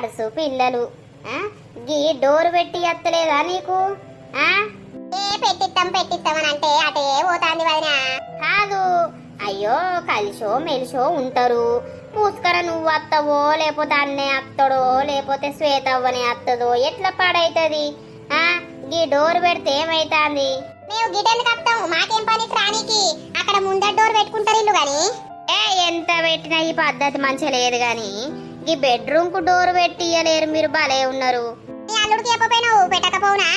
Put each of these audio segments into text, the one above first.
గడుసు పిల్లలు ఆ? గీ డోర్ పెట్టి ఎత్తలేదా నీకు? ఆ? ఏ పెట్టిస్తాం పెట్టిస్తాం అని అంటే అటే పోతాంది వదినా. కాదు. అయ్యో కలిసో మెలిసో ఉంటారు. పూసుకర నువ్వు అత్తవో లేకపోతే అన్నే అత్తడో లేకపోతే శ్వేతవ్వనే అత్తదో ఎట్లా పాడైతది? ఆ? గీ డోర్ పెడితే ఏమైతాంది? మేము గిటెందుకు కప్తాం మాకేం పని రానికి అక్కడ ముందర డోర్ పెట్టుకుంటారు ఇల్లు గాని. ఏ ఎంత పెట్టినా ఈ పద్ధతి మంచిగా లేదు గాని ఈ బెడ్రూమ్కు డోర్ పెట్టి ఇయ్యలేరు మీరు భలే ఉన్నారు. నీ అల్లుడికి చెప్పపోయినావు పెట్టకపోవునా?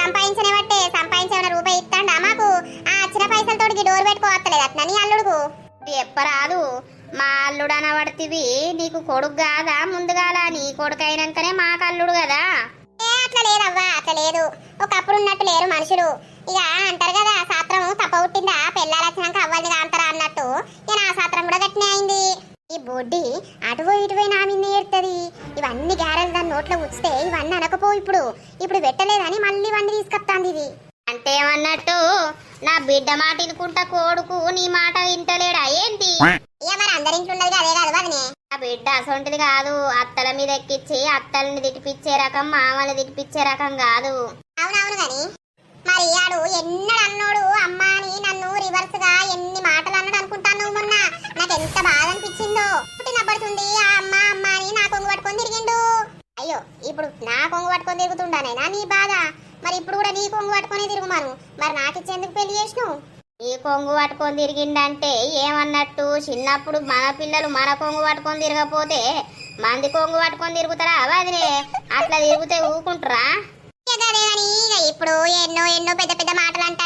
సంపాదించనే బట్టే సంపాదించే రూపాయి ఇస్తాండా మాకు? ఆ వచ్చిన పైసలతోటి డోర్ పెట్టుకోవట్లేదు అట్లా నీ అల్లుడుకు? చెప్పరాదు మా అల్లుడు అనబడితివి నీకు కొడుకు కాదా? ముందుగాల నీ కొడుకు అయినాకనే మా కల్లుడు కదా. ఏ అట్లా లేదవ్వా అట్లా లేదు. ఒకప్పుడు ఉన్నట్టు లేరు మనుషులు. ఇక అంటారు కదా ఏడుతుంది ఇవన్నీ గ్యారెలు దాని నోట్లో ఉచితే ఇవన్నీ అనకపో ఇప్పుడు. ఇప్పుడు పెట్టలేదని మళ్ళీ ఇవన్నీ తీసుకొస్తాంది ఇది. అంటే ఏమన్నట్టు నా బిడ్డ మాట ఇనుకుంటా కొడుకు నీ మాట వింటలేడా? ఏంటి? ఇక మరి ఉన్నది అదే కాదు వదినే. బిడ్డ అసొంటిది కాదు. అత్తల మీద ఎక్కించి అత్తల్ని తిట్టిపిచ్చే రకం మామల్ని తిట్టిపిచ్చే రకం కాదు. అవునవును గాని. మరి ఆడు ఎన్నడు అన్నోడు అమ్మా అని నన్ను రివర్స్గా ఎన్ని మాటలు అన్నాడు అనుకుంటాను మొన్న? నాకు ఎంత బాధ అనిపించిందో. పుట్టినప్పటిది ఆ అమ్మ ఇప్పుడు నా కొంగు పట్టుకొని తిరుగుతుండానైనా నీ బాధ? మరి ఇప్పుడు కూడా నీ కొంగు పట్టుకొని తిరుగుమాను మరి నాకు ఇచ్చేందుకు పెళ్ళి చేసినావు? ఈ కొంగు పట్టుకొని తిరిగిందంటే ఏమన్నట్టు చిన్నప్పుడు మన పిల్లలు మన కొంగు పట్టుకొని తిరగపోతే మంది కొంగు పట్టుకొని తిరుగుతారా అవదినే అట్లా తిరిగితే ఊకుంటారా? ఇప్పుడు ఎన్నో ఎన్నో పెద్ద పెద్ద మాటలు అంటా